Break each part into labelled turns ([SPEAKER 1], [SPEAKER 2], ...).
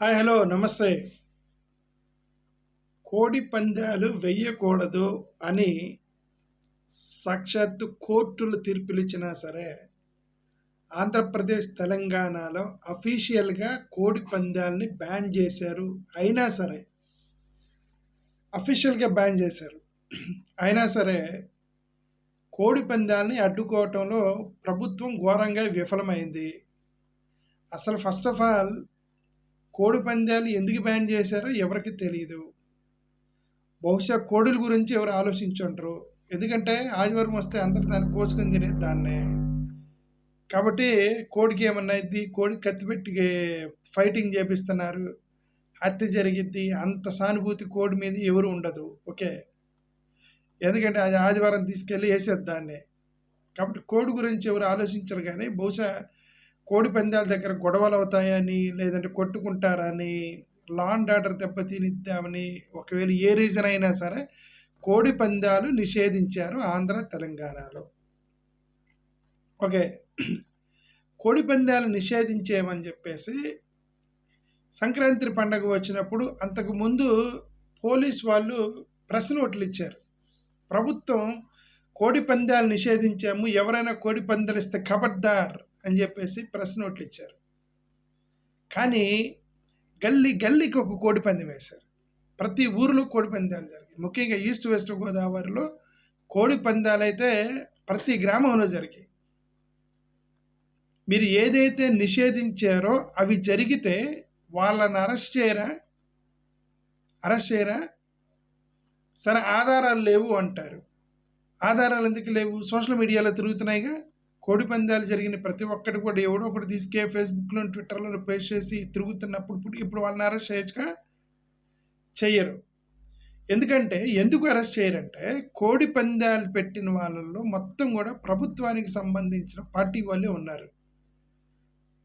[SPEAKER 1] Hi hello నమస్తే. కోడి పందాలు వెయ్యకూడదు అని సాక్షాత్తు కోర్టులు తీర్పులు ఇచ్చినా సరే ఆంధ్రప్రదేశ్ తెలంగాణలో అఫీషియల్గా కోడి పందాలని బ్యాన్ చేశారు అయినా సరే అఫీషియల్గా బ్యాన్ చేశారు. అయినా సరే కోడి పందాలని అడ్డుకోవటంలో ప్రభుత్వం ఘోరంగా విఫలమైంది. అసలు ఫస్ట్ ఆఫ్ ఆల్ కోడి పందాలు ఎందుకు బ్యాన్ చేశారో ఎవరికి తెలియదు బహుశా కోడుల గురించి ఎవరు ఆలోచించుంటారు ఎందుకంటే ఆదివారం వస్తే అందరు దాన్ని కోసుకొని తినే దాన్నే. కాబట్టి కోడికి ఏమన్నా అయింది కోడి కత్తిపెట్టి ఫైటింగ్ చేపిస్తున్నారు. హత్య జరిగిద్ది అంత సానుభూతి కోడి మీద ఎవరు ఉండదు. ఓకే? ఎందుకంటే అది ఆదివారం తీసుకెళ్ళి వేసేది దాన్నే. కాబట్టి కోడి గురించి ఎవరు ఆలోచించరు కానీ బహుశా కోడి పందాల దగ్గర గొడవలు అవుతాయని లేదంటే కొట్టుకుంటారని లాన్ ఆర్డర్ దెబ్బతినిద్దామని ఒకవేళ ఏ రీజన్ అయినా సరే కోడి పందాలు నిషేధించారు ఆంధ్ర తెలంగాణలో. ఓకే. కోడి పందాలు నిషేధించేమని చెప్పేసి సంక్రాంతి పండగ వచ్చినప్పుడు అంతకుముందు పోలీస్ వాళ్ళు ప్రెస్ నోట్లు ఇచ్చారు. ప్రభుత్వం కోడి పందాలు నిషేధించాము ఎవరైనా కోడి పందాలు ఇస్తే ఖబర్దార్ అని చెప్పేసి ప్రెస్ నోట్లు ఇచ్చారు. కానీ గల్లీ గల్లీకి ఒక కోడి పందెం వేశారు. ప్రతి ఊరిలో కోడి పందాలు జరిగాయి. ముఖ్యంగా ఈస్ట్ వెస్ట్ గోదావరిలో కోడి పందాలు అయితే ప్రతి గ్రామంలో జరిగాయి. మీరు ఏదైతే నిషేధించారో అవి జరిగితే వాళ్ళని అరెస్ట్ చేయరా? అరెస్ట్ చేయరా? సరే ఆధారాలు లేవు అంటారు. ఆధారాలు ఎందుకు లేవు? సోషల్ మీడియాలో తిరుగుతున్నాయిగా? కోడి పందాలు జరిగిన ప్రతి ఒక్కటి కూడా ఎవడో ఒకటి తీసుకే ఫేస్బుక్లో ట్విట్టర్లో పేస్ట్ చేసి తిరుగుతున్నప్పుడు ఇప్పుడు వాళ్ళని అరెస్ట్ చేయొచ్చుగా? చెయ్యరు ఎందుకంటే ఎందుకు అరెస్ట్ చేయరంటే కోడి పందాలు పెట్టిన వాళ్ళల్లో మొత్తం కూడా ప్రభుత్వానికి సంబంధించిన పార్టీ వాళ్ళే ఉన్నారు.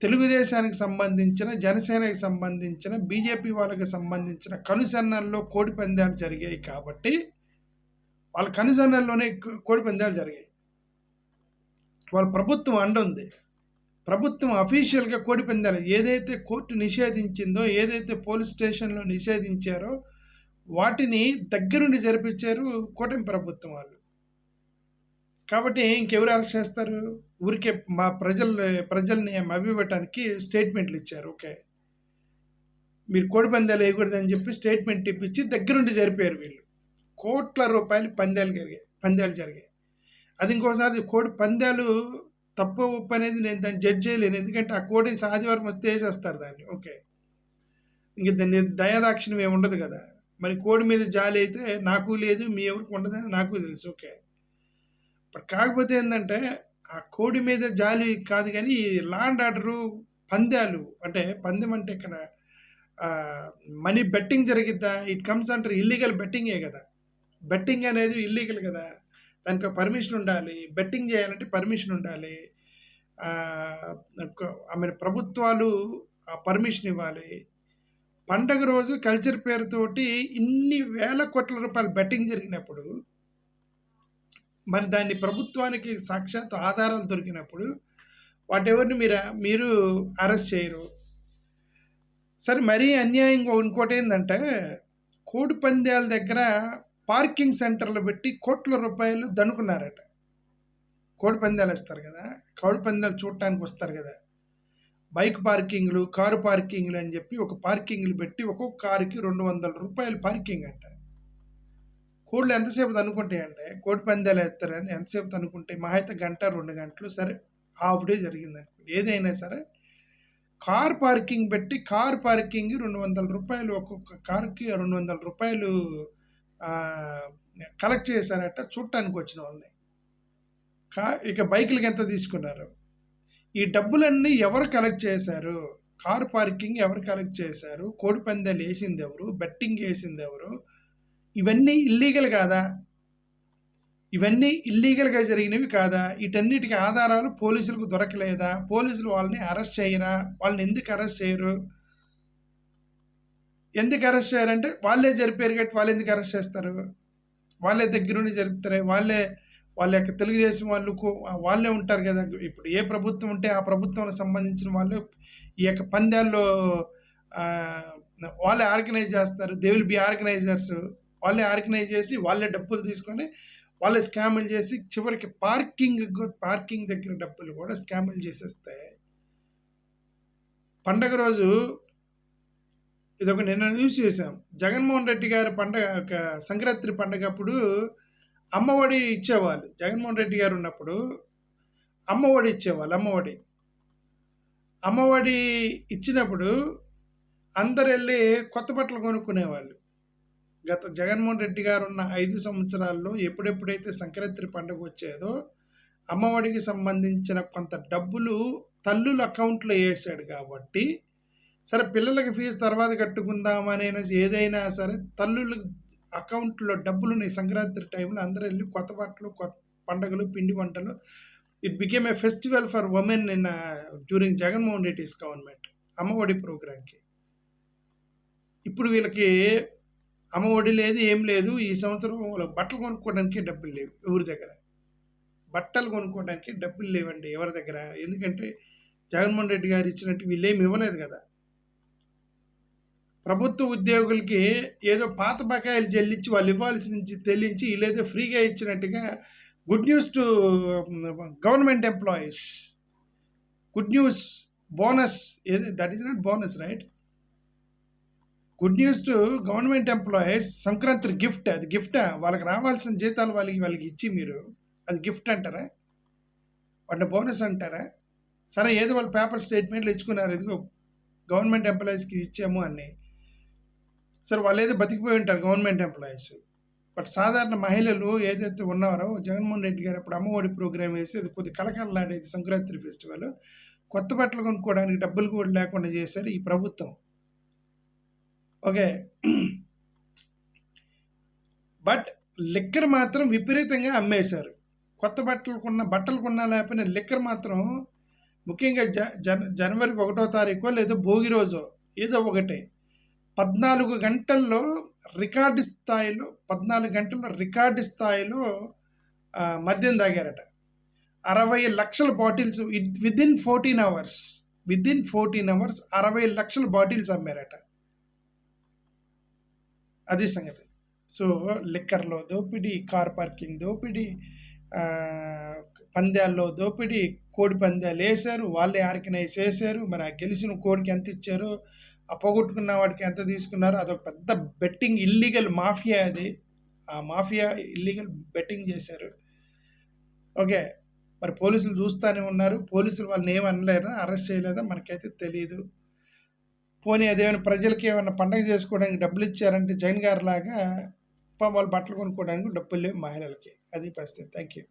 [SPEAKER 1] తెలుగుదేశానికి సంబంధించిన జనసేనకి సంబంధించిన బీజేపీ వాళ్ళకి సంబంధించిన కనుసన్నల్లో కోడి పందాలు జరిగాయి కాబట్టి వాళ్ళ కనుసన్నల్లోనే కోడి పందాలు జరిగాయి. వాళ్ళ ప్రభుత్వం అండ ఉంది ప్రభుత్వం అఫీషియల్గా కోడి పందాలు ఏదైతే కోర్టు నిషేధించిందో ఏదైతే పోలీస్ స్టేషన్లో నిషేధించారో వాటిని దగ్గరుండి జరిపించారు కూటమి ప్రభుత్వం వాళ్ళు. కాబట్టి ఇంకెవరు అరెస్ట్ చేస్తారు? ఊరికే మా ప్రజలు ప్రజల్ని మభ్యపెట్టడానికి స్టేట్మెంట్లు ఇచ్చారు. ఓకే. మీరు కోడి పందాలు వేయకూడదని చెప్పి స్టేట్మెంట్ ఇప్పించి దగ్గరుండి జరిపారు వీళ్ళు. కోట్ల రూపాయలు పందాలు జరిగాయి పందాలు జరిగాయి. అది ఇంకోసారి కోడి పందాలు తప్పు ఉప్పు అనేది నేను దాన్ని జడ్జ్ చేయలేను. ఎందుకంటే ఆ కోడిని ఆదివారం వస్తే వేసేస్తారు దాన్ని. ఓకే. ఇంక దాన్ని దయాదాక్షిణ్యం ఏమి ఉండదు కదా. మరి కోడి మీద జాలి అయితే నాకు లేదు మీ ఎవరికి ఉండదని నాకు తెలుసు. ఓకే. ఇప్పుడు కాకపోతే ఏంటంటే ఆ కోడి మీద జాలి కాదు కానీ లాండ్ ఆర్డరు పందాలు అంటే పందెం అంటే ఇక్కడ మనీ బెట్టింగ్ జరిగిద్దా? ఇట్ కమ్స్ అంటారు ఇల్లీగల్ బెట్టింగే కదా. బెట్టింగ్ అనేది ఇల్లీగల్ కదా. దానికి పర్మిషన్ ఉండాలి బెట్టింగ్ చేయాలంటే పర్మిషన్ ఉండాలి. ఐ మీన్ ప్రభుత్వాలు పర్మిషన్ ఇవ్వాలి. పండగ రోజు కల్చర్ పేరుతోటి ఇన్ని వేల కోట్ల రూపాయలు బెట్టింగ్ జరిగినప్పుడు మరి దాన్ని ప్రభుత్వానికి సాక్షాత్ ఆధారాలు దొరికినప్పుడు వాటెవరిని మీరు మీరు అరెస్ట్ చేయరు. సరే మరీ అన్యాయంగా ఇంకోటి ఏంటంటే కోడి పందాల దగ్గర పార్కింగ్ సెంటర్లు పెట్టి కోట్ల రూపాయలు దనుకున్నారట. కోడి పందాలు వేస్తారు కదా? కోడి పందాలు చూడటానికి వస్తారు కదా? బైక్ పార్కింగ్లు కారు పార్కింగ్లు అని చెప్పి ఒక పార్కింగ్లు పెట్టి ఒక్కొక్క కారుకి రెండు వందల రూపాయలు పార్కింగ్ అంట. కోళ్ళు ఎంతసేపు అనుకుంటాయంటే కోడి పందాలు వేస్తారు అని ఎంతసేపు అనుకుంటే మా అయితే గంట రెండు గంటలు సరే హాఫ్ డే జరిగింది అనుకోండి. ఏదైనా సరే కార్ పార్కింగ్ పెట్టి కార్ పార్కింగ్ రెండు వందల రూపాయలు ఒక్కొక్క కార్కి రెండు వందల రూపాయలు కలెక్ట్ చేశారట చూడటానికి వచ్చిన వాళ్ళని. కా ఇక బైకులకి ఎంత తీసుకున్నారు? ఈ డబ్బులన్నీ ఎవరు కలెక్ట్ చేశారు? కార్ పార్కింగ్ ఎవరు కలెక్ట్ చేశారు? కోడి పందాలు వేసింది ఎవరు? బెట్టింగ్ వేసింది ఎవరు? ఇవన్నీ ఇల్లీగల్ కాదా? ఇవన్నీ ఇల్లీగల్గా జరిగినవి కాదా? వీటన్నిటికీ ఆధారాలు పోలీసులకు దొరకలేదా? పోలీసులు వాళ్ళని అరెస్ట్ చేయరా? వాళ్ళని ఎందుకు అరెస్ట్ చేయరు? ఎందుకు అరెస్ట్ చేయాలంటే వాళ్ళే జరిపారు కాబట్టి వాళ్ళు ఎందుకు అరెస్ట్ చేస్తారు? వాళ్ళే దగ్గరుండి జరుపుతారు వాళ్ళే వాళ్ళ యొక్క తెలుగుదేశం వాళ్ళు వాళ్ళే ఉంటారు కదా. ఇప్పుడు ఏ ప్రభుత్వం ఉంటే ఆ ప్రభుత్వానికి సంబంధించిన వాళ్ళు ఈ యొక్క పందాల్లో వాళ్ళే ఆర్గనైజ్ చేస్తారు. దే విల్ బి ఆర్గనైజర్స్ వాళ్ళే ఆర్గనైజ్ చేసి వాళ్ళే డబ్బులు తీసుకొని వాళ్ళే స్కాములు చేసి చివరికి పార్కింగ్ పార్కింగ్ దగ్గర డబ్బులు కూడా స్కాములు చేసేస్తాయి పండగ రోజు ఇదొక నిన్న న్యూస్ చేశాం. జగన్మోహన్ రెడ్డి గారి పండగ ఒక సంక్రాంతి పండగ అప్పుడు అమ్మఒడి ఇచ్చేవాళ్ళు. జగన్మోహన్ రెడ్డి గారు ఉన్నప్పుడు అమ్మఒడి ఇచ్చేవాళ్ళు అమ్మఒడి అమ్మఒడి ఇచ్చినప్పుడు అందరు వెళ్ళి కొత్త బట్టలు కొనుక్కునేవాళ్ళు. గత జగన్మోహన్ రెడ్డి గారు ఉన్న ఐదు సంవత్సరాల్లో ఎప్పుడెప్పుడైతే సంక్రాంతి పండుగ వచ్చేదో అమ్మఒడికి సంబంధించిన కొంత డబ్బులు తల్లుల అకౌంట్లో వేసాడు కాబట్టి సరే పిల్లలకి ఫీజు తర్వాత కట్టుకుందామని ఏదైనా సరే తల్లుల అకౌంట్లో డబ్బులు ఉన్నాయి సంక్రాంతి టైంలో అందరూ వెళ్ళి కొత్త బట్టలు కొత్త పండగలు పిండి వంటలు. It became a festival for women in during Jaganmohan Reddy's government Amma Vodi ప్రోగ్రాంకి. ఇప్పుడు వీళ్ళకి అమ్మఒడి లేదు ఏం లేదు. ఈ సంవత్సరం వాళ్ళకి బట్టలు కొనుక్కోవడానికి డబ్బులు లేవు ఎవరి దగ్గర. బట్టలు కొనుక్కోవడానికి డబ్బులు లేవండి ఎవరి దగ్గర. ఎందుకంటే జగన్మోహన్ రెడ్డి గారు ఇచ్చినట్టు వీళ్ళేమి ఇవ్వలేదు కదా. ప్రభుత్వ ఉద్యోగులకి ఏదో పాత బకాయిలు చెల్లించి వాళ్ళు ఇవ్వాల్సి చెల్లించి లేదా ఫ్రీగా ఇచ్చినట్టుగా good news to government employees. Good news bonus ఏది that is not bonus right? Good news to government employees Sankranti gift అది గిఫ్టా? వాళ్ళకి రావాల్సిన జీతాలు వాళ్ళకి వాళ్ళకి ఇచ్చి మీరు అది గిఫ్ట్ అంటారా? వాటిని బోనస్ అంటారా? సరే ఏదో వాళ్ళు పేపర్ స్టేట్మెంట్లు ఇచ్చుకున్నారు ఇదిగో గవర్నమెంట్ ఎంప్లాయీస్కి ఇచ్చాము అని. సరే వాళ్ళు ఏదో బతికిపోయి ఉంటారు గవర్నమెంట్ ఎంప్లాయీస్. బట్ సాధారణ మహిళలు ఏదైతే ఉన్నారో జగన్మోహన్ రెడ్డి గారు అప్పుడు అమ్మఒడి ప్రోగ్రామ్ వేసి అది కొద్ది కలకలలాడేది సంక్రాంతి ఫెస్టివల్. కొత్త బట్టలు కొనుక్కోవడానికి డబ్బులు కూడా లేకుండా చేశారు ఈ ప్రభుత్వం. ఓకే. బట్ లిక్కర్ మాత్రం విపరీతంగా అమ్మేశారు. కొత్త బట్టలు కొన్న బట్టలు కొన్నా లేకపోయినా లిక్కర్ మాత్రం ముఖ్యంగా జ జన జనవరికి ఒకటో తారీఖు లేదో భోగి రోజు ఏదో ఒకటే. పద్నాలుగు గంటల్లో రికార్డు స్థాయిలో పద్నాలుగు గంటల్లో రికార్డు స్థాయిలో మద్యం తాగారట. అరవై లక్షల bottles with fourteen hours within fourteen hours అరవై లక్షల బాటిల్స్ అమ్మారట. అది సంగతి. సో లిక్కర్లో దోపిడీ కార్ పార్కింగ్ దోపిడీ పందాల్లో దోపిడీ కోడి పందాలు వేశారు వాళ్ళే ఆర్గనైజ్ చేశారు మరి ఆ గెలిచిన కోడికి ఎంత ఇచ్చారో ఆ పోగొట్టుకున్న వాడికి ఎంత తీసుకున్నారు అదొక పెద్ద బెట్టింగ్ ఇల్లీగల్ మాఫియా అది. ఆ మాఫియా ఇల్లీగల్ బెట్టింగ్ చేశారు. ఓకే మరి పోలీసులు చూస్తూనే ఉన్నారు. పోలీసులు వాళ్ళని ఏమి అనలేదా అరెస్ట్ చేయలేదా? మనకైతే తెలియదు పోనీ అదేమైనా ప్రజలకి ఏమైనా పండగ చేసుకోవడానికి డబ్బులు ఇచ్చారంటే జైన్ గారు లాగా వాళ్ళు బట్టలు కొనుక్కోవడానికి డబ్బులు లేవు మహిళలకి అది పరిస్థితి. Thank you